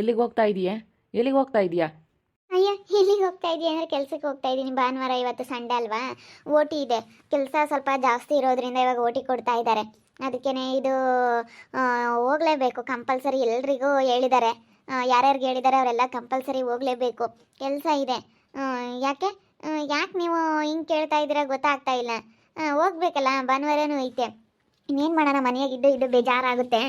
ಎಲ್ಲಿಗೆ ಹೋಗ್ತಾ ಇದೀಯಾ? ಎಲ್ಲಿಗೆ ಹೋಗ್ತಾ ಇದೀಯಾ? ಅಯ್ಯ, ಎಲ್ಲಿಗೆ ಹೋಗ್ತಾ ಇದೀಯ? ಅಂದರೆ ಕೆಲ್ಸಕ್ಕೆ ಹೋಗ್ತಾ ಇದ್ದೀನಿ ಭಾನುವಾರ ಇವತ್ತು ಸಂಡೆ ಅಲ್ವಾ? ಓಟಿ ಇದೆ. ಕೆಲಸ ಸ್ವಲ್ಪ ಜಾಸ್ತಿ ಇರೋದ್ರಿಂದ ಇವಾಗ ಓಟಿ ಕೊಡ್ತಾ ಇದ್ದಾರೆ. ಅದಕ್ಕೇನೆ ಇದು ಹೋಗಲೇಬೇಕು. ಕಂಪಲ್ಸರಿ ಎಲ್ರಿಗೂ ಹೇಳಿದ್ದಾರೆ. ಯಾರ್ಯಾರಿಗೆ ಹೇಳಿದ್ದಾರೆ ಅವರೆಲ್ಲ ಕಂಪಲ್ಸರಿ ಹೋಗ್ಲೇಬೇಕು. ಕೆಲಸ ಇದೆ. ಯಾಕೆ? ಯಾಕೆ ನೀವು ಹಿಂಗೆ ಕೇಳ್ತಾ ಇದ್ದೀರಾ ಗೊತ್ತಾಗ್ತಾ ಇಲ್ಲ. ಹೋಗ್ಬೇಕಲ್ಲ. ಭಾನುವಾರನೂ ಐತೆ. ಇನ್ನೇನು ಮಾಡೋಣ? ಮನೆಯಾಗಿದ್ದು ಇದು ಬೇಜಾರಾಗುತ್ತೆ.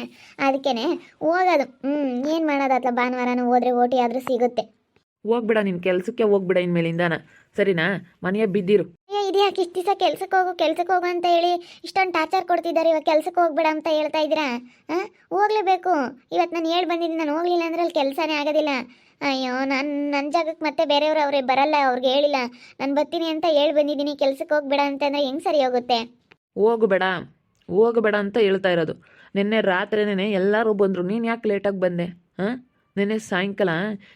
ಅದಕ್ಕೇನೆ ಹೋಗೋದು. ಹ್ಞೂ ಏನು ಮಾಡೋದು? ಅತ್ಲ ಭಾನುವಾರನೂ ಹೋದ್ರೆ ಓಟಿ ಆದರೂ ಸಿಗುತ್ತೆ. ಹೋಗ್ಬೇಡ ನಿನ್ನ ಕೆಲಸಕ್ಕೆ ಹೋಗ್ಬಿಡ ಇನ್ಮೇಲಿಂದಾನ. ಸರಿನಾ? ಮನೆಯ ಬಿದ್ದಿರು. ಅಯ್ಯೋ ಇದ್ಯಾಕೆ ಇಷ್ಟು ದಿವಸ ಕೆಲ್ಸಕ್ಕೆ ಹೋಗು ಕೆಲ್ಸಕ್ಕೆ ಹೋಗು ಅಂತ ಹೇಳಿ ಇಷ್ಟೊಂದು ಟಾರ್ಚರ್ ಕೊಡ್ತಿದ್ದಾರೆ ಇವಾಗ ಕೆಲ್ಸಕ್ಕೆ ಹೋಗ್ಬೇಡ ಅಂತ ಹೇಳ್ತಾ ಇದ್ದೀರಾ? ಹಾಂ ಹೋಗ್ಲೇಬೇಕು. ಇವತ್ತು ನಾನು ಹೇಳಿ ಬಂದಿದ್ದೀನಿ ನಾನು ಹೋಗ್ಲಿಲ್ಲ ಅಂದ್ರೆ ಅಲ್ಲಿ ಕೆಲಸನೇ ಆಗೋದಿಲ್ಲ. ಅಯ್ಯೋ ನನ್ನ ನನ್ನ ಜಾಗಕ್ಕೆ ಮತ್ತೆ ಬೇರೆಯವರು ಅವ್ರಿಗೆ ಬರಲ್ಲ ಅವ್ರಿಗೆ ಹೇಳಿಲ್ಲ. ನಾನು ಬರ್ತೀನಿ ಅಂತ ಹೇಳಿ ಬಂದಿದ್ದೀನಿ ಕೆಲ್ಸಕ್ಕೆ ಹೋಗ್ಬೇಡ ಅಂತಂದ್ರೆ ಹೆಂಗೆ ಸರಿ ಹೋಗುತ್ತೆ? ಹೋಗಬೇಡ. ಹೋಗಬೇಡ ಅಂತ ಹೇಳ್ತಾ ಇರೋದು. ನಿನ್ನೆ ರಾತ್ರಿನೇ ಎಲ್ಲರೂ ಬಂದರು. ನೀನು ಯಾಕೆ ಲೇಟಾಗಿ ಬಂದೆ? ಹಾಂ? ನಿನ್ನೆ ಸಾಯಂಕಾಲ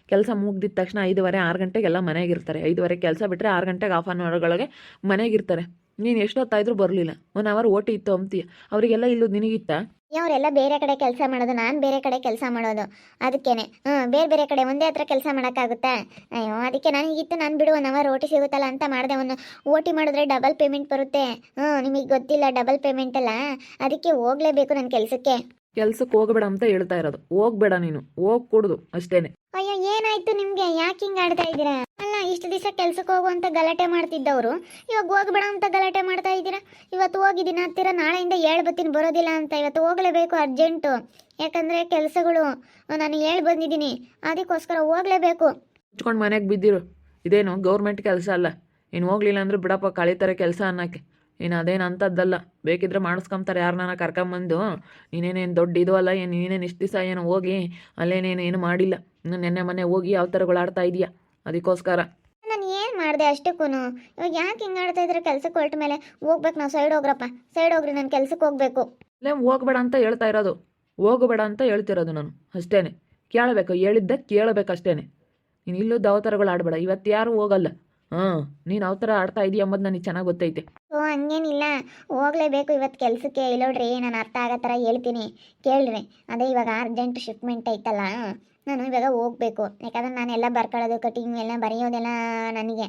ಕೆಲಸ ಮುಗ್ದಿದ ತಕ್ಷಣ ಐದುವರೆ, ಆರು ಗಂಟೆಗೆಲ್ಲ ಮನೆಗಿರ್ತಾರೆ. ಐದುವರೆ ಕೆಲಸ ಬಿಟ್ಟರೆ ಆರು ಗಂಟೆಗೆ ಹಾಫ್ ಆನ್ ಅವರ್ಗಳೊಳಗೆ ಮನೆಗಿರ್ತಾರೆ. ನೀನು ಎಷ್ಟೊತ್ತಾದರೂ ಬರಲಿಲ್ಲ. ಒನ್ ಅವರ್ ಓಟಿ ಇತ್ತು ಅಂತೀಯ. ಅವರಿಗೆಲ್ಲ ಇಲ್ಲೂ ನಿನಗಿತ್ತಾ? ಅವರೆಲ್ಲ ಬೇರೆ ಕಡೆ ಕೆಲಸ ಮಾಡೋದು, ನಾನು ಬೇರೆ ಕಡೆ ಕೆಲಸ ಮಾಡೋದು. ಅದಕ್ಕೇನೆ ಹ್ಞೂ ಬೇರೆ ಬೇರೆ ಕಡೆ, ಒಂದೇ ಹತ್ರ ಕೆಲಸ ಮಾಡೋಕ್ಕಾಗುತ್ತಾ? ಅಯ್ಯೋ ಅದಕ್ಕೆ ನನಗಿತ್ತು ನಾನು ಬಿಡು ಒನ್ ಅವರ್ ಸಿಗುತ್ತಲ್ಲ ಅಂತ ಮಾಡಿದೆ. ಒಂದು ಓಟಿ ಮಾಡಿದ್ರೆ ಡಬಲ್ ಪೇಮೆಂಟ್ ಬರುತ್ತೆ. ಹ್ಞೂ ನಿಮಗೆ ಗೊತ್ತಿಲ್ಲ ಡಬಲ್ ಪೇಮೆಂಟ್ ಅಲ್ಲ. ಅದಕ್ಕೆ ಹೋಗಲೇಬೇಕು ನನ್ನ ಕೆಲಸಕ್ಕೆ. ಕೆಲ್ಸಕ್ಕೆ ಹೋಗ್ಬೇಡ ಅಂತ ಹೇಳ್ತಾ ಇರೋದು. ಹೋಗ್ಬೇಡ ನೀನು. ಹೋಗ್ ಕೊಡುದು ಅಷ್ಟೇನೆ. ಅಯ್ಯೋ ಏನಾಯ್ತು ನಿಮಗೆ? ಯಾಕೆ ಹಿಂಗ್ ಆಡ್ತಾ ಇದ್ದೀರಾ? ಅಲ್ಲ ಇಷ್ಟು ದಿವಸ ಕೆಲ್ಸಕ್ಕೆ ಹೋಗುವಂತ ಗಲಾಟೆ ಮಾಡ್ತಿದ್ದವರು. ಇವಾಗ ಹೋಗ್ಬೇಡ ಅಂತ ಗಲಾಟೆ ಮಾಡ್ತಾ ಇದ್ದೀರಾ? ಇವತ್ತು ಹೋಗಿದ್ದೀನಿ ಹತ್ತಿರ ನಾಳೆಯಿಂದ ಹೇಳ್ ಬತ್ತಿನ ಬರೋದಿಲ್ಲ ಅಂತ. ಇವತ್ತು ಹೋಗ್ಲೇಬೇಕು ಅರ್ಜೆಂಟು. ಯಾಕಂದ್ರೆ ಕೆಲಸಗಳು ನಾನು ಹೇಳಿ ಬಂದಿದ್ದೀನಿ. ಅದಕ್ಕೋಸ್ಕರ ಹೋಗ್ಲೇಬೇಕು. ಮುಚ್ಕೊಂಡು ಮನೆಗೆ ಬಿದ್ದಿರು. ಇದೇನು ಗೌರ್ಮೆಂಟ್ ಕೆಲಸ ಅಲ್ಲ. ಇನ್ನು ಹೋಗ್ಲಿಲ್ಲ ಅಂದ್ರೆ ಬಿಡಪ್ಪ ಕಳೀತಾರೆ ಕೆಲಸ ಅನ್ನೋಕ್ಕೆ. ಇನ್ನು ಅದೇನು ಅಂಥದ್ದಲ್ಲ ಬೇಕಿದ್ರೆ ಮಾಡಿಸ್ಕೊಂತಾರೆ ಯಾರನ್ನ ಕರ್ಕೊಂಬಂದು. ನೀನೇನೇನು ದೊಡ್ಡ ಇದು ಅಲ್ಲ ಏನು ನೀನೇನು ಇಷ್ಟು ದಿವಸ ಏನು ಹೋಗಿ ಅಲ್ಲೇನೇನು ಏನು ಮಾಡಿಲ್ಲ. ಇನ್ನು ನೆನ್ನೆ ಮನೆ ಹೋಗಿ ಯಾವ ಥರಗಳು ಆಡ್ತಾ ಇದೀಯಾ? ಅದಕ್ಕೋಸ್ಕರ. ನಾನು ಏನು ಮಾಡಿದೆ ಅಷ್ಟಕ್ಕೂ ಇವಾಗ ಯಾಕೆ ಹಿಂಗೆ ಆಡ್ತಾ ಇದ್ರೆ ಕೆಲ್ಸಕ್ಕೆ ಹೊರಟ ಮೇಲೆ? ಹೋಗ್ಬೇಕು ನಾವು ಸೈಡ್ ಹೋಗ್ರಪ್ಪ. ಸೈಡ್ ಹೋಗ್ರಿ ನಾನು ಕೆಲ್ಸಕ್ಕೆ ಹೋಗ್ಬೇಕು. ಅಲ್ಲೇ ಹೋಗ್ಬೇಡ ಅಂತ ಹೇಳ್ತಾ ಇರೋದು. ಹೋಗಬೇಡ ಅಂತ ಹೇಳ್ತಿರೋದು ನಾನು ಅಷ್ಟೇನೆ. ಕೇಳಬೇಕು ಹೇಳಿದ್ದೆ ಕೇಳಬೇಕು ಅಷ್ಟೇನೆ ನೀನು ಇಲ್ಲೂ ದವತರಗಳು ಆಡಬೇಡ. ಇವತ್ತು ಯಾರು ಹೋಗಲ್ಲ. ಹಾಂ ನೀನು ತರ ಆಡ್ತಾ ಇದೀಯ ಅಂಬದು ನನಗೆ ಚೆನ್ನಾಗಿ ಗೊತ್ತೈತೆ. ಓ, ಹಂಗೇನಿಲ್ಲ. ಹೋಗ್ಲೇಬೇಕು ಇವತ್ತು ಕೆಲಸಕ್ಕೆ. ಇಲ್ಲೋಡ್ರಿ ನಾನು ಅರ್ಥ ಆಗೋ ಥರ ಹೇಳ್ತೀನಿ. ಕೇಳ್ರಿ. ಅದೇ ಇವಾಗ ಅರ್ಜೆಂಟ್ ಶಿಪ್ಮೆಂಟ್ ಐತಲ್ಲ, ನಾನು ಇವಾಗ ಹೋಗ್ಬೇಕು. ಯಾಕಂದ್ರೆ ನಾನೆಲ್ಲ ಬರ್ಕೊಳ್ಳೋದು ಕಟಿಂಗ್ ಎಲ್ಲ ಬರೆಯೋದೆಲ್ಲ ನನಗೆ.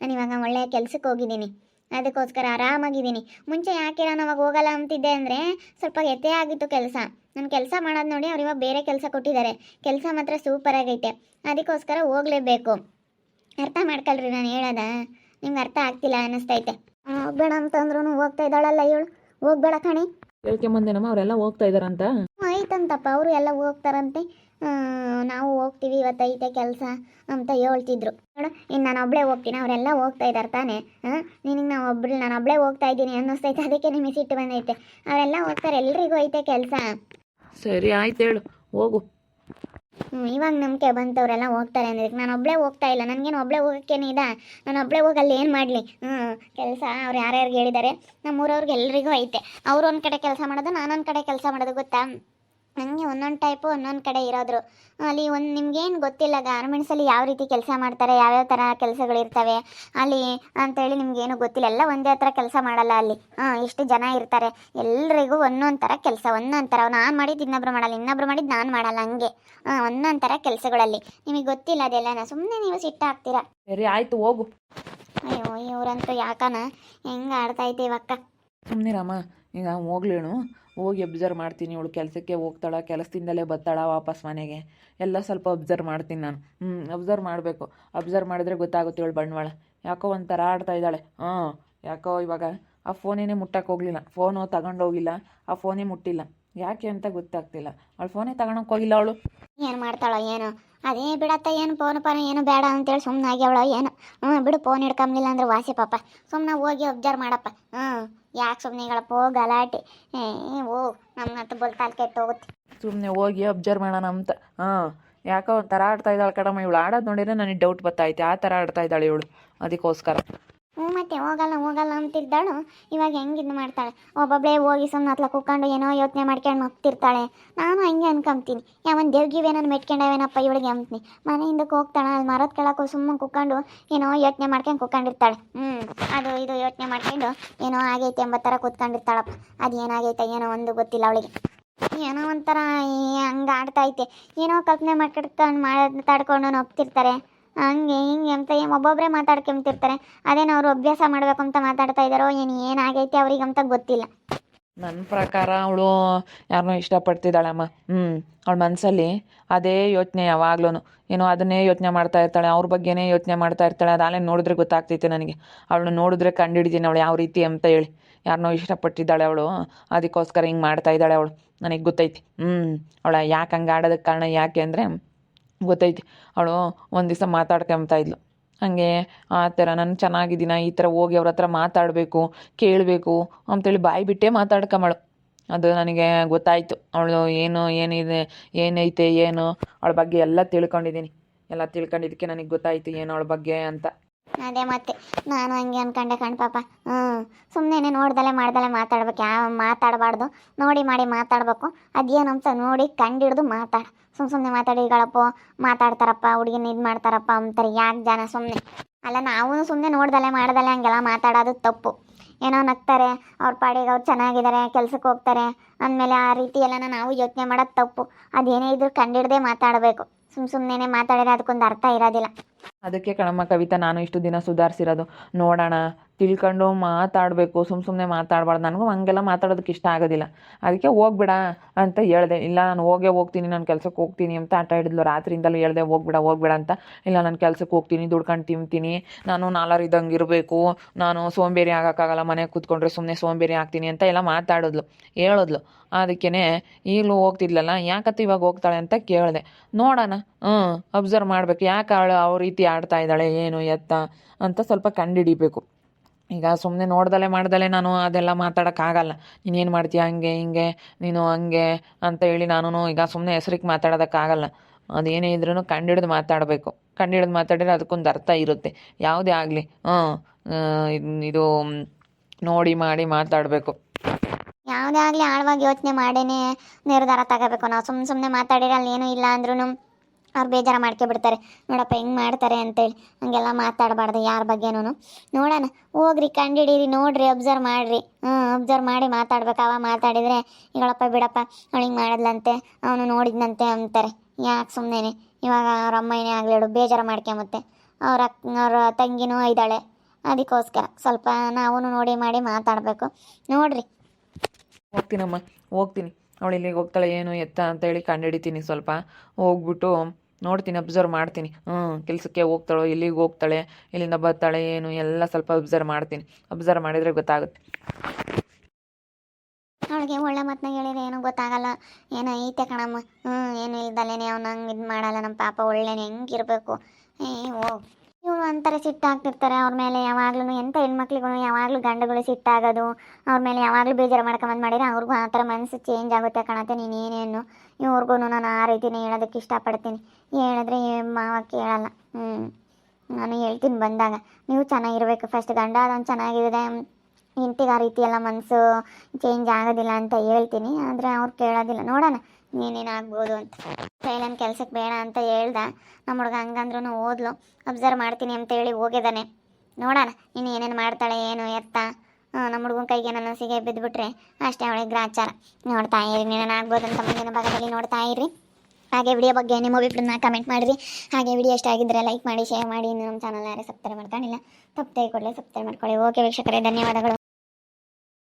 ನಾನು ಇವಾಗ ಒಳ್ಳೆಯ ಕೆಲ್ಸಕ್ಕೆ ಹೋಗಿದ್ದೀನಿ. ಅದಕ್ಕೋಸ್ಕರ ಆರಾಮಾಗಿದ್ದೀನಿ. ಮುಂಚೆ ಯಾಕೆ ನಾನು ಅವಾಗ ಹೋಗಲ್ಲ ಅಂತಿದ್ದೆ ಅಂದರೆ, ಸ್ವಲ್ಪ ಎತ್ತೆ ಆಗಿತ್ತು ಕೆಲಸ. ನಾನು ಕೆಲಸ ಮಾಡೋದು ನೋಡಿ ಅವ್ರು ಇವಾಗ ಬೇರೆ ಕೆಲಸ ಕೊಟ್ಟಿದ್ದಾರೆ. ಕೆಲಸ ಮಾತ್ರ ಸೂಪರ್ ಆಗೈತೆ. ಅದಕ್ಕೋಸ್ಕರ ಹೋಗಲೇಬೇಕು. ಅರ್ಥ ಮಾಡ್ಕೊಳ್ರಿ ನಾನು ಹೇಳೋದ. ನಿಮ್ಗೆ ಅರ್ಥ ಆಗ್ತಿಲ್ಲ ಅನ್ನಿಸ್ತೈತೆ. ಹೋಗ್ಬೇಡ ಅಂತಂದ್ರೂ ಹೋಗ್ತಾ ಇದ್ದಾಳಲ್ಲ ಇವಳು. ಹೋಗ್ಬೇಡ ಕಣಿ. ಕೇಳ್ಕೊಂಬಂದೇನಮ್ಮ ಅವರೆಲ್ಲ ಹೋಗ್ತಾ ಇದಾರಂತ ಆಯ್ತಂತಪ್ಪ ಅವರು ಎಲ್ಲ ಹೋಗ್ತಾರಂತೆ. ನಾವು ಹೋಗ್ತೀವಿ ಇವತ್ತೈತೆ ಕೆಲಸ ಅಂತ ಹೇಳ್ತಿದ್ರು. ನೋಡು ಇನ್ನು ನಾನು ಒಬ್ಬಳೇ ಹೋಗ್ತೀನಿ ಅವರೆಲ್ಲ ಹೋಗ್ತಾ ಇದ್ದಾರೆ ತಾನೆ. ಹಾಂ ನಿನಗೆ ನಾವು ಒಬ್ಳು ನಾನು ಒಬ್ಬಳೇ ಹೋಗ್ತಾ ಇದ್ದೀನಿ ಅನ್ನಿಸ್ತೈತೆ ಅದಕ್ಕೆ ನಿಮಗೆ ಸಿಟ್ಟು ಬಂದೈತೆ. ಅವರೆಲ್ಲ ಹೋಗ್ತಾರೆ ಎಲ್ರಿಗೂ ಐತೆ ಕೆಲಸ. ಸರಿ ಆಯ್ತು ಹೇಳು ಹೋಗು. ಇವಾಗ ನಂಬಿಕೆ ಬಂತವರೆಲ್ಲ ಹೋಗ್ತಾರೆ ಅಂದಿದ್ದಕ್ಕೆ ನಾನು ಒಬ್ಬಳೇ ಹೋಗ್ತಾ ಇಲ್ಲ. ನನಗೇನು ಒಬ್ಬಳೇ ಹೋಗೋಕ್ಕೇನು ಇದೆ? ನಾನು ಒಬ್ಬಳೇ ಹೋಗಿ ಅಲ್ಲಿ ಏನು ಮಾಡಲಿ? ಹ್ಞೂ ಕೆಲಸ ಅವ್ರು ಯಾರ್ಯಾರಿಗೆ ಹೇಳಿದ್ದಾರೆ ನಮ್ಮೂರವ್ರಿಗೆ ಎಲ್ಲರಿಗೂ ಐತೆ. ಅವ್ರು ಒಂದು ಕಡೆ ಕೆಲಸ ಮಾಡೋದು, ನಾನೊಂದು ಕಡೆ ಕೆಲಸ ಮಾಡೋದು, ಗೊತ್ತಾ? ನನಗೆ ಒಂದೊಂದು ಟೈಪು ಒಂದೊಂದು ಕಡೆ ಇರೋದ್ರು. ಅಲ್ಲಿ ಒಂದು ನಿಮ್ಗೇನು ಗೊತ್ತಿಲ್ಲ ಗಾರ್ಮೆಂಟ್ಸಲ್ಲಿ ಯಾವ ರೀತಿ ಕೆಲಸ ಮಾಡ್ತಾರೆ ಯಾವ್ಯಾವ ಥರ ಕೆಲಸಗಳಿರ್ತವೆ ಅಲ್ಲಿ ಅಂತೇಳಿ ನಿಮ್ಗೇನು ಗೊತ್ತಿಲ್ಲ. ಎಲ್ಲ ಒಂದೇ ಥರ ಕೆಲಸ ಮಾಡಲ್ಲ ಅಲ್ಲಿ. ಹಾಂ ಇಷ್ಟು ಜನ ಇರ್ತಾರೆ. ಎಲ್ಲರಿಗೂ ಒಂದೊಂದು ಥರ ಕೆಲಸ ಒಂದೊಂದು ಥರ ನಾನು ಮಾಡಿದ್ದು ಇನ್ನೊಬ್ರು ಮಾಡಲ್ಲ ಇನ್ನೊಬ್ರು ಮಾಡಿದ್ದು ನಾನು ಮಾಡಲ್ಲ ಹಂಗೆ. ಹಾಂ ಒಂದೊಂದು ಥರ ಕೆಲಸಗಳಲ್ಲಿ. ನಿಮಗೆ ಗೊತ್ತಿಲ್ಲ ಅದೆಲ್ಲ ಸುಮ್ಮನೆ ನೀವು ಸಿಟ್ಟಾಗ್ತೀರಾ ಸರಿ ಆಯಿತು ಹೋಗು. ಅಯ್ಯೋ ಇವರಂತೂ ಯಾಕನ? ಹೆಂಗೆ ಆಡ್ತಾ ಇದ್ದೀವಕ್ಕ? ಸುಮ್ಮನೆ ರಾಮ, ಈಗ ಹೋಗ್ಲೇನು. ಹೋಗಿ ಅಬ್ಸರ್ವ್ ಮಾಡ್ತೀನಿ ಇವಳು ಕೆಲಸಕ್ಕೆ ಹೋಗ್ತಾಳ, ಕೆಲಸದಿಂದಲೇ ಬರ್ತಾಳ ವಾಪಸ್ ಮನೆಗೆ. ಎಲ್ಲ ಸ್ವಲ್ಪ ಅಬ್ಸರ್ವ್ ಮಾಡ್ತೀನಿ ನಾನು. ಹ್ಞೂ ಅಬ್ಸರ್ವ್ ಮಾಡಬೇಕು. ಅಬ್ಸರ್ವ್ ಮಾಡಿದ್ರೆ ಗೊತ್ತಾಗುತ್ತೆ ಇವಳು ಬಂಡವಾಳ. ಯಾಕೋ ಒಂಥರ ಆಡ್ತಾ ಇದ್ದಾಳೆ. ಹಾಂ, ಯಾಕೋ ಇವಾಗ ಆ ಫೋನೇನೇ ಮುಟ್ಟಕ್ಕೆ ಹೋಗಲಿಲ್ಲ. ಫೋನು ತಗೊಂಡೋಗಿಲ್ಲ. ಆ ಫೋನೇ ಮುಟ್ಟಿಲ್ಲ. ಯಾಕೆ ಅಂತ ಗೊತ್ತಾಗ್ತಿಲ್ಲ. ಅವಳು ಫೋನೇ ತಗೊಳಕ್ಕೆ ಹೋಗಿಲ್ಲ ಅವಳು. ಏನು ಮಾಡ್ತಾಳೋ ಏನು. ಅದೇ ಬಿಡತ್ತ ಏನು ಫೋನ್ ಪಾನ ಏನು ಬೇಡ ಅಂತೇಳಿ ಸುಮ್ಮನೆ ಆಗ್ಯಾವಳ ಏನು. ಹ್ಞೂ ಬಿಡು ಫೋನ್ ಹಿಡ್ಕೊಂಬಿಲ್ಲ ಅಂದ್ರೆ ವಾಸಿ ಪಾಪ. ಸುಮ್ಮನೆ ಹೋಗಿ ಅಬ್ಸರ್ವ್ ಮಾಡಪ್ಪ. ಹ್ಞೂ ಯಾಕೆ ಸುಮ್ಮನೆಗಳಪ್ಪ ಹೇಳಪ್ಪ ಗಲಾಟೆ. ಓ ನಮ್ಮ ಅಂತ ಬಲ್ತಾಲ್ ಕೆಟ್ಟು ಹೋಗುತ್ತೆ. ಸುಮ್ಮನೆ ಹೋಗಿ ಅಬ್ಜರ್ವ್ ಮಾಡೋಣ ಅಂತ. ಹಾಂ ಯಾಕೋ ಒಂಥರ ಆಡ್ತಾ ಇದ್ದಾಳೆ ಕಡಮ್ಮ ಇವಳು. ಆಡೋದು ನೋಡಿದ್ರೆ ನನಗೆ ಡೌಟ್ ಬರ್ತೈತೆ ಆ ಥರ ಆಡ್ತಾ ಇದ್ದಾಳೆ ಇವಳು. ಅದಕ್ಕೋಸ್ಕರ. ಹ್ಞೂ ಮತ್ತೆ ಹೋಗಲ್ಲ ಹೋಗಲ್ಲ ಅಂತಿದ್ದಾಳು. ಇವಾಗ ಹೆಂಗೆ ಇದು ಮಾಡ್ತಾಳೆ? ಒಬ್ಬೊಬ್ಬಳೇ ಹೋಗಿ ಸುಮ್ಮನೆ ಹತ್ಲ ಕೂತ್ಕೊಂಡು ಏನೋ ಯೋಚನೆ ಮಾಡ್ಕೊಂಡು ಮಗ್ತಿರ್ತಾಳೆ. ನಾನು ಹಂಗೆ ಅನ್ಕೊಂತೀನಿ ಯಾವನ್ ದೇವ್ಗಿವೆ ನಾನು ಮೆಟ್ಕೊಂಡವೇನಪ್ಪ ಇವಳಿಗೆ ಅಂತೀನಿ ಮನೆಯಿಂದಕ್ಕೆ ಹೋಗ್ತಾಳೆ? ಅಲ್ಲಿ ಮರದ ಕೆಳಕ್ಕೆ ಸುಮ್ಮನೆ ಕೂತ್ಕೊಂಡು ಏನೋ ಯೋಚನೆ ಮಾಡ್ಕೊಂಡು ಕೂತ್ಕೊಂಡಿರ್ತಾಳೆ. ಹ್ಞೂ ಅದು ಇದು ಯೋಚನೆ ಮಾಡ್ಕೊಂಡು ಏನೋ ಆಗೈತೆ ಎಂಬ ಥರ ಕೂತ್ಕೊಂಡಿರ್ತಾಳಪ್ಪ. ಅದು ಏನಾಗೈತೆ, ಏನೋ ಒಂದು ಗೊತ್ತಿಲ್ಲ ಅವಳಿಗೆ. ಏನೋ ಒಂಥರ ಹಂಗೆ ಆಡ್ತೈತೆ ಏನೋ ಕಲ್ಪನೆ ಮಾಡ್ಕೊಂಡು ಮಾತಾಡ್ಕೊಂಡು ಹೋಗ್ತಿರ್ತಾರೆ ಹಂಗೆ ಹಿಂಗೆ ಅಂತ ಏನು ಒಬ್ಬೊಬ್ಬರೇ ಮಾತಾಡ್ಕೊಂತಿರ್ತಾರೆ ಅದೇನೋ ಅವರು ಅಭ್ಯಾಸ ಮಾಡಬೇಕು ಅಂತ ಮಾತಾಡ್ತಾ ಇದ್ದಾರೋ ಏನು ಏನಾಗೈತೆ ಅವ್ರಿಗೆ ಅಂತ ಗೊತ್ತಿಲ್ಲ. ನನ್ನ ಪ್ರಕಾರ ಅವಳು ಯಾರನ್ನೂ ಇಷ್ಟಪಡ್ತಿದ್ದಾಳಮ್ಮ ಹ್ಞೂ ಅವಳ ಮನಸ್ಸಲ್ಲಿ ಅದೇ ಯೋಚನೆ ಯಾವಾಗ್ಲೂ ಏನೋ ಅದನ್ನೇ ಯೋಚನೆ ಮಾಡ್ತಾ ಇರ್ತಾಳೆ, ಅವ್ರ ಬಗ್ಗೆನೇ ಯೋಚನೆ ಮಾಡ್ತಾ ಇರ್ತಾಳೆ, ಅದಾಲೆ ನೋಡಿದ್ರೆ ಗೊತ್ತಾಗ್ತೈತೆ ನನಗೆ. ಅವಳನ್ನ ನೋಡಿದ್ರೆ ಕಂಡುಹಿಡಿದೀನಿ ಅವಳು ಯಾವ ರೀತಿ ಅಂತ ಹೇಳಿ. ಯಾರನ್ನೋ ಇಷ್ಟಪಟ್ಟಿದ್ದಾಳೆ ಅವಳು, ಅದಕ್ಕೋಸ್ಕರ ಹಿಂಗೆ ಮಾಡ್ತಾ ಇದ್ದಾಳೆ ಅವಳು. ನನಗೆ ಗೊತ್ತೈತಿ. ಹ್ಞೂ ಅವಳ ಯಾಕೆ ಹಂಗೆ ಆಡೋದಕ್ಕೆ ಕಾರಣ ಯಾಕೆ ಅಂದರೆ ಗೊತ್ತೈತಿ. ಅವಳು ಒಂದು ದಿವಸ ಮಾತಾಡ್ಕೊಂಬ್ತಾ ಇದ್ಲು. ಹಾಗೆ, ಆ ಥರ ನಾನು ಚೆನ್ನಾಗಿದ್ದೀನ? ಈ ಥರ ಹೋಗಿ ಅವ್ರ ಹತ್ರ ಮಾತಾಡಬೇಕು, ಕೇಳಬೇಕು. ಅಂತೇಳಿ ಬಾಯಿ ಬಿಟ್ಟೇ ಮಾತಾಡ್ಕೊಂಬಳು. ಅದು ನನಗೆ ಗೊತ್ತಾಯಿತು. ಅವಳು ಏನು, ಏನಿದೆ, ಏನೈತೆ, ಏನು, ಅವಳ ಬಗ್ಗೆ ಎಲ್ಲ ತಿಳ್ಕೊಂಡಿದ್ದೀನಿ. ಎಲ್ಲ ತಿಳ್ಕೊಂಡಿದ್ದಕ್ಕೆ ನನಗೆ ಗೊತ್ತಾಯಿತು, ಏನು ಅವಳ ಬಗ್ಗೆ ಅಂತ. ಅದೇ ಮತ್ತೆ. ನಾನು ಹಂಗೆ ಅನ್ಕೊಂಡೆ ಕಣ್ ಪಾಪ. ಹ್ಞೂ ಸುಮ್ಮನೆ ನೋಡ್ದಲೆ ಮಾಡ್ದಲೆ ಮಾತಾಡ್ಬೇಕು. ಯಾವ ಮಾತಾಡಬಾರ್ದು. ನೋಡಿ ಮಾಡಿ ಮಾತಾಡಬೇಕು. ಅದೇನಂತ ನೋಡಿ ಕಂಡಿಡ್ದು ಮಾತಾಡ. ಸುಮ್ಮ ಸುಮ್ಮನೆ ಮಾತಾಡಿಗಳಪ್ಪ ಮಾತಾಡ್ತಾರಪ್ಪ, ಹುಡುಗಿನ ಇದು ಮಾಡ್ತಾರಪ್ಪ ಅಂತಾರೆ. ಯಾಕೆ ಜನ ಸುಮ್ಮನೆ ಅಲ್ಲ ನಾವು ಸುಮ್ಮನೆ ನೋಡ್ದಲೆ, ಮಾಡ್ದಲೆ ಹಂಗೆಲ್ಲ ಮಾತಾಡೋದು ತಪ್ಪು. ಏನೋ ನಗ್ತಾರೆ, ಅವ್ರ ಪಾಡಿಗೆ ಅವ್ರು ಚೆನ್ನಾಗಿದ್ದಾರೆ ಕೆಲ್ಸಕ್ಕೆ ಹೋಗ್ತಾರೆ ಅಂದಮೇಲೆ ಆ ರೀತಿ ಎಲ್ಲ ನಾವು ಯೋಚನೆ ಮಾಡೋದು ತಪ್ಪು. ಅದೇನೇ ಇದ್ರೂ ಕಂಡಿಡ್ದೇ ಮಾತಾಡಬೇಕು. ಸುಮ್ಮ ಸುಮ್ಮನೆ ಮಾತಾಡಿದ್ರೆ ಅದಕ್ಕೊಂದು ಅರ್ಥ ಇರೋದಿಲ್ಲ. ಅದಕ್ಕೆ ಕಣಮ್ಮ, ಕವಿತಾ, ನಾನು ಇಷ್ಟು ದಿನ ಸುಧಾರಿಸಿರೋದು ನೋಡೋಣ. ತಿಳ್ಕೊಂಡು ಮಾತಾಡಬೇಕು ಸುಮ್ಮ ಸುಮ್ಮನೆ ಮಾತಾಡಬಾರ್ದು. ನನಗೂ ಹಂಗೆಲ್ಲ ಮಾತಾಡೋದಕ್ಕೆ ಇಷ್ಟ ಆಗೋದಿಲ್ಲ. ಅದಕ್ಕೆ ಹೋಗ್ಬಿಡ ಅಂತ ಹೇಳಿದೆ. ಇಲ್ಲ, ನಾನು ಹೋಗೇ ಹೋಗ್ತೀನಿ, ನಾನು ಕೆಲ್ಸಕ್ಕೆ ಹೋಗ್ತೀನಿ ಅಂತ ಆಟ ಹಿಡಿದ್ಲು. ರಾತ್ರಿಯಿಂದಲೂ ಹೇಳ್ದೆ, ಹೋಗ್ಬಿಡ ಹೋಗ್ಬಿಡ ಅಂತ. ಇಲ್ಲ, ನಾನು ಕೆಲ್ಸಕ್ಕೆ ಹೋಗ್ತೀನಿ, ದುಡ್ಕೊಂಡು ತಿಂತೀನಿ. ನಾನು ನಾಲ್ವರು ಇದ್ದಂಗೆ ಇರಬೇಕು ನಾನು ಸೋಂಬೇರಿ ಆಗೋಕ್ಕಾಗಲ್ಲ, ಮನೆಗೆ ಕೂತ್ಕೊಂಡ್ರೆ ಸುಮ್ಮನೆ ಸೋಂಬೇರಿ ಆಗ್ತೀನಿ ಅಂತ ಎಲ್ಲ ಮಾತಾಡಿದ್ಲು, ಹೇಳಿದ್ಲು. ಅದಕ್ಕೇ ಈಗಲೂ ಹೋಗ್ತಿದ್ಲಲ್ಲ, ಯಾಕತ್ತು ಇವಾಗ ಹೋಗ್ತಾಳೆ ಅಂತ ಕೇಳಿದೆ. ನೋಡೋಣ ಹ್ಞೂ ಅಬ್ಸರ್ವ್ ಮಾಡಬೇಕು. ಯಾಕೆ ಅವಳು ಅವ್ರ ರೀತಿ ಆಡ್ತಾ ಇದ್ದಾಳೆ, ಏನು ಎತ್ತ ಅಂತ ಸ್ವಲ್ಪ ಕಂಡುಹಿಡಿಬೇಕು. ಈಗ ಸುಮ್ಮನೆ ನೋಡ್ದಲೆ ಮಾಡ್ದಲೆ ನಾನು ಅದೆಲ್ಲ ಮಾತಾಡೋಕ್ಕಾಗಲ್ಲ ನೀನೇನು ಮಾಡ್ತೀಯ ಹಂಗೆ, ಹಿಂಗೆ, ನೀನು ಹಂಗೆ ಅಂತ ಹೇಳಿ ನಾನು ಈಗ ಸುಮ್ಮನೆ ಹೆಸ್ರಿಗೆ ಮಾತಾಡೋದಕ್ಕಾಗಲ್ಲ ಅದೇನೇ ಇದ್ರೂ ಕಂಡಿಡ್ದು ಮಾತಾಡಬೇಕು. ಕಂಡಿಡ್ದು ಮಾತಾಡಿದ್ರೆ ಅದಕ್ಕೊಂದು ಅರ್ಥ ಇರುತ್ತೆ. ಯಾವುದೇ ಆಗಲಿ, ಹಾಂ ಇದು ನೋಡಿ ಮಾಡಿ ಮಾತಾಡಬೇಕು. ಯಾವುದೇ ಆಗಲಿ ಆಳವಾಗಿ ಯೋಚನೆ ಮಾಡೇನೆ, ನಿರ್ಧಾರ ತಗೋಬೇಕು. ನಾವು ಸುಮ್ಮನೆ ಸುಮ್ಮನೆ ಮಾತಾಡಿದ್ರೆ ಅಲ್ಲಿ ಏನೂ ಇಲ್ಲ ಅಂದ್ರೂ ಅವ್ರು ಬೇಜಾರು ಮಾಡ್ಕೊಬಿಡ್ತಾರೆ ನೋಡಪ್ಪ, ಹೆಂಗೆ ಮಾಡ್ತಾರೆ ಅಂತೇಳಿ. ಹಂಗೆಲ್ಲ ಮಾತಾಡಬಾರ್ದು ಯಾರ ಬಗ್ಗೆನೂ ನೋಡೋಣ, ಹೋಗ್ರಿ, ಕಂಡಿಡೀರಿ, ನೋಡ್ರಿ ಅಬ್ಸರ್ವ್ ಮಾಡಿರಿ. ಹ್ಞೂ ಅಬ್ಸರ್ವ್ ಮಾಡಿ ಮಾತಾಡ್ಬೇಕು. ಅವ ಮಾತಾಡಿದರೆ, ಈಗಳಪ್ಪ, ಬಿಡಪ್ಪ, ಅವಳು ಹಿಂಗೆ ಮಾಡಿದ್ಲಂತೆ, ಅವನು ನೋಡಿದ್ನಂತೆ ಅಂತಾರೆ. ಯಾಕೆ ಸುಮ್ಮನೆ ಇವಾಗ ಅವ್ರ ಅಮ್ಮನೇ ಆಗಲಿ ಬೇಜಾರು ಮಾಡ್ಕೊಂಬತ್ತೆ. ಅವ್ರ ಅಕ್, ಅವ್ರ ತಂಗಿನೂ ಇದ್ದಾಳೆ. ಅದಕ್ಕೋಸ್ಕರ ಸ್ವಲ್ಪ ನಾವು ನೋಡಿ ಮಾಡಿ ಮಾತಾಡಬೇಕು. ನೋಡ್ರಿ. ಹೋಗ್ತೀನಮ್ಮ, ಹೋಗ್ತೀನಿ. ಅವಳು ಇಲ್ಲಿಗೆ ಹೋಗ್ತಾಳೆ, ಏನು ಎತ್ತ ಅಂತ ಹೇಳಿ ಕಂಡುಹಿಡಿತೀನಿ ಸ್ವಲ್ಪ. ಹೋಗ್ಬಿಟ್ಟು ನೋಡ್ತೀನಿ ಅಬ್ಸರ್ವ್ ಮಾಡ್ತೀನಿ. ಹ್ಞೂ ಕೆಲಸಕ್ಕೆ ಹೋಗ್ತಾಳೋ ಇಲ್ಲಿಗೆ ಹೋಗ್ತಾಳೆ ಇಲ್ಲಿಂದ ಬರ್ತಾಳೆ, ಏನು, ಎಲ್ಲ ಸ್ವಲ್ಪ ಅಬ್ಸರ್ವ್ ಮಾಡ್ತೀನಿ. ಅಬ್ಸರ್ವ್ ಮಾಡಿದರೆ ಗೊತ್ತಾಗುತ್ತೆ. ಅವಳಿಗೆ ಒಳ್ಳೆ ಮಾತನ್ನ ಹೇಳಿದ್ರೆ ಏನೂ ಗೊತ್ತಾಗಲ್ಲ. ಏನು ಐತೆ ಕಣಮ್ಮ. ಹ್ಞೂ ಏನು ಇಲ್ದಲೇನೆ ಅವ್ನು ಹಂಗೆ ಇದು ಮಾಡಲ್ಲ. ನಮ್ಮ ಪಾಪ ಒಳ್ಳೆನೆ, ಹೆಂಗಿರ್ಬೇಕು. ಏ, ಓ. ಇವರು ಅಂತಾರೆ ಸಿಟ್ಟಾಗ್ತಿರ್ತಾರೆ. ಅವ್ರ ಮೇಲೆ ಯಾವಾಗ್ಲೂ ಎಂಥ ಹೆಣ್ಮಕ್ಳಿಗೂ ಯಾವಾಗಲೂ ಗಂಡುಗಳು ಸಿಟ್ಟಾಗೋದು. ಅವ್ರ ಮೇಲೆ ಯಾವಾಗಲೂ ಬೇಜಾರು ಮಾಡ್ಕೊಂಬಂದು ಮಾಡಿದ್ರೆ ಅವ್ರಿಗೂ ಆ ಥರ ಮನಸ್ಸು ಚೇಂಜ್ ಆಗುತ್ತೆ ಕಾಣತ್ತೆ ನೀನು ಏನೇನು. ಇವ್ರಿಗೂ ನಾನು ಆ ರೀತಿನೇ ಹೇಳೋದಕ್ಕೆ ಇಷ್ಟಪಡ್ತೀನಿ. ಹೇಳಿದ್ರೆ ಮಾವ ಕೇಳಲ್ಲ. ಹ್ಞೂ ನಾನು ಹೇಳ್ತೀನಿ ಬಂದಾಗ. ನೀವು ಚೆನ್ನಾಗಿರ್ಬೇಕು. ಫಸ್ಟ್ ಗಂಡ ಅದೊಂದು ಚೆನ್ನಾಗಿದೆ ಇಂತಿಗೆ ಆ ರೀತಿಯೆಲ್ಲ ಮನಸ್ಸು ಚೇಂಜ್ ಆಗೋದಿಲ್ಲ ಅಂತ ಹೇಳ್ತೀನಿ. ಆದರೆ ಅವ್ರು ಕೇಳೋದಿಲ್ಲ. ನೋಡೋಣ. ಏನೇನು ಆಗ್ಬೋದು ಅಂತ. ಕೈಲನ್ ಕೆಲ್ಸಕ್ಕೆ ಬೇಡ ಅಂತ ಹೇಳ್ದ. ನಮ್ಮ ಹುಡುಗ ಹಂಗಂದ್ರೂ ಓದ್ಲು. ಅಬ್ಸರ್ವ್ ಮಾಡ್ತೀನಿ ಅಂತ ಹೇಳಿ ಹೋಗಿದ್ದಾನೆ ನೋಡೋಣ, ಇನ್ನು ಏನೇನು ಮಾಡ್ತಾಳೆ, ಏನು ಎತ್ತ. ನಮ್ಮ ಹುಡುಗನ ಕೈಗೆ ನನ್ನ ಸಿಗೆ ಬಿದ್ದುಬಿಟ್ರೆ ಅಷ್ಟೇ ಅವಳಿಗೆ ಗ್ರಾಚಾರ. ನೋಡ್ತಾ ಇರಿ ನೀನು ಆಗ್ಬೋದು ಅಂತ ಮುಂದಿನ ಭಾಗದಲ್ಲಿ ನೋಡ್ತಾ ಇರಿ. ಹಾಗೆ ವಿಡಿಯೋ ಬಗ್ಗೆ ನಿಮ್ಮ ಅಭಿಪ್ರಾಯನ ಕಮೆಂಟ್ ಮಾಡಿರಿ. ಹಾಗೆ ವಿಡಿಯೋ ಇಷ್ಟ ಆಗಿದ್ದರೆ ಲೈಕ್ ಮಾಡಿ ಶೇರ್ ಮಾಡಿ. ಇನ್ನು ನಮ್ಮ ಚಾನಲ್ ಯಾರೇ ಸಬ್ಸ್ಕ್ರೈಬ್ ಮಾಡ್ಕೊಂಡಿಲ್ಲ ತಪ್ಪದೆ ಕೊಡಲೇ ಸಬ್ಸ್ಕ್ರೈಬ್ ಮಾಡ್ಕೊಳ್ಳಿ. ಓಕೆ ವೀಕ್ಷಕರೇ, ಧನ್ಯವಾದಗಳು.